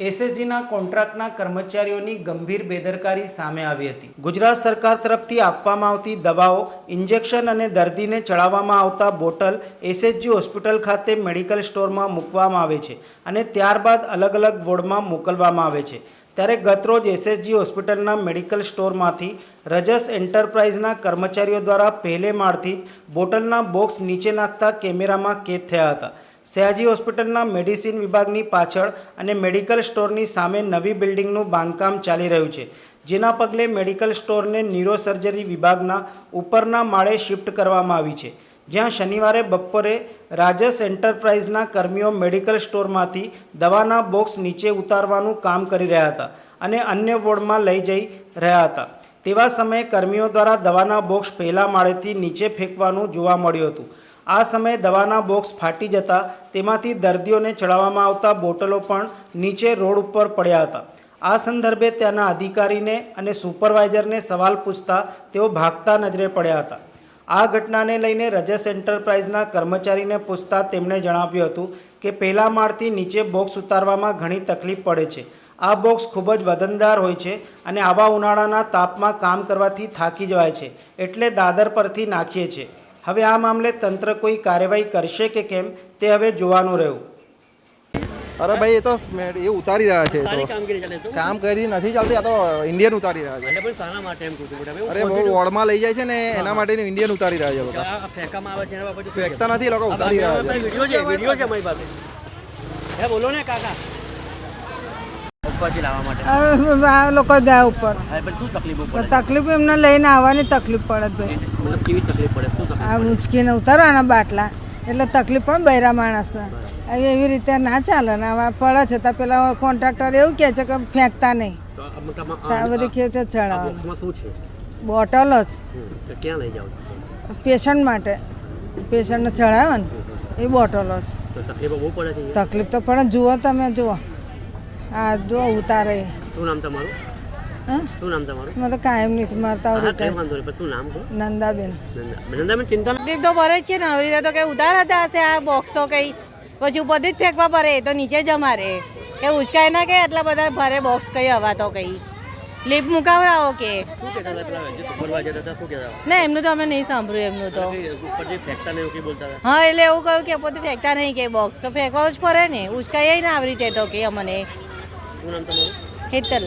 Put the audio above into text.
એસએસજીના કોન્ટ્રાક્ટના કર્મચારીઓની ગંભીર બેદરકારી સામે આવી હતી. ગુજરાત સરકાર તરફથી આપવામાં આવતી દવાઓ, ઇન્જેક્શન અને દર્દીને ચડાવવામાં આવતા બોટલ એસએસજી હોસ્પિટલ ખાતે મેડિકલ સ્ટોરમાં મૂકવામાં આવે છે અને ત્યારબાદ અલગ અલગ વોર્ડમાં મોકલવામાં આવે છે. ત્યારે ગતરોજ એસએસજી હોસ્પિટલના મેડિકલ સ્ટોરમાંથી રજસ એન્ટરપ્રાઇઝના કર્મચારીઓ દ્વારા પહેલે માળથી જ બોટલના બોક્સ નીચે નાખતા કેમેરામાં કેદ થયા હતા. સયાજી હોસ્પિટલના મેડિસિન વિભાગની પાછળ અને મેડિકલ સ્ટોરની સામે નવી બિલ્ડિંગનું બાંધકામ ચાલી રહ્યું છે, જેના પગલે મેડિકલ સ્ટોરને ન્યુરોસર્જરી વિભાગના ઉપરના માળે શિફ્ટ કરવામાં આવી છે, જ્યાં શનિવારે બપોરે રાજસ એન્ટરપ્રાઇઝના કર્મીઓ મેડિકલ સ્ટોરમાંથી દવાના બોક્સ નીચે ઉતારવાનું કામ કરી રહ્યા હતા અને અન્ય વોર્ડમાં લઈ જઈ રહ્યા હતા. તેવા સમયે કર્મીઓ દ્વારા દવાના બોક્સ પહેલા માળેથી નીચે ફેંકવાનું જોવા મળ્યું હતું. આ સમયે દવાના બોક્સ ફાટી જતા તેમાંથી દર્દીઓને ચડાવવામાં આવતા બોટલો પણ નીચે રોડ ઉપર પડ્યા હતા. આ સંદર્ભે ત્યાંના અધિકારીને અને સુપરવાઇઝરને સવાલ પૂછતા તેઓ ભાગતા નજરે પડ્યા હતા. આ ઘટનાને લઈને રજસ એન્ટરપ્રાઇઝના કર્મચારીને પૂછતા તેમણે જણાવ્યું હતું કે પહેલા માળથી નીચે બોક્સ ઉતારવામાં ઘણી તકલીફ પડે છે. આ બોક્સ ખૂબ જ વજનદાર હોય છે અને આવા ઉનાળાના તાપમાં કામ કરવાથી થાકી જવાય છે, એટલે દાદર પરથી નાખીએ છીએ. હવે આ મામલે તંત્ર કોઈ કાર્યવાહી કરશે કે કેમ તે હવે જોવાનું રહ્યું. અરે ભાઈ એ તો એ ઉતારી રહ્યા છે કામ કરી નથી ચાલતી આ તો ઇન્ડિયન ઉતારી રહ્યા છે. એટલે પણ શાના માટે એમ કહું છું મોટા ભાઈ? અરે બહુ વોર્ડમાં લઈ જાય છે ને એના માટે ઇન્ડિયન ઉતારી રહ્યા છે કે બધા. આ ફેંકવામાં આવે છે એના બાબતે શું ફેંકતા નથી એ લોકો ઉતારી રહ્યા છે. વીડિયો છે વીડિયો છે અમારી પાસે. હે બોલો ને કાકા. ઉપરથી લાવવા માટે? આ લોકો ગયા ઉપર. શું તકલીફો તકલીફ એમને લઈને આવવાની તકલીફ પડે ભાઈ. કેવી તકલીફ પડે? આ ઉંચકીને ઉતારવાના બાટલા. એટલે તકલીફ પણ બૈરા માણસને. હવે એવી રીતે ના ચાલે ને આવા પડે છે તો પેલા કોન્ટ્રાક્ટર એવું કહે છે કે ફેંકતા નહીં. આ બધી કેવી રીતે ચડાવવાની બોટલ જ. ક્યાં લઈ જાઓ? પેશન્ટ માટે. પેશન્ટને ચડાવે ને. એ બોટલો જ. પડે? તકલીફ તો પણ જુઓ તમે જુઓ. આ જો ઉતારે. શું નામ તમારું? શું નામ તમારું? મને તો કાયમ નહીં મળતા હા હોય કઈ વાંધો નહીં પણ શું નામ નંદાબેન. નંદાબેન ચિંતા ના- તો ભરે જ છે ને આવી તો કઈ ઉધાર હતા હશે આ બોક્સ તો કઈ. પછી ઉપરથી જ ફેંકવા પડે તો નીચે જ અમારે. કે ઉચકાય ના કે આટલા બધા ભારે બોક્સ કઈ હવા તો કઈ. લીપ મુકાવડાવો કે. શું કહેતા હતા પેલા જે સુપરવાઇઝર હતા શું કહેતા હતા? ના એમનું તો અમે નહીં સાંભળ્યું એમનું તો. હા એટલે એવું કહ્યું કે પોતે ફેંકતા નહીં કે બોક્સ તો ફેંકવા જ પડે ને ઉચકાય ના આવી રીતે તો કે અમને. શું નામ તમારું હેતલ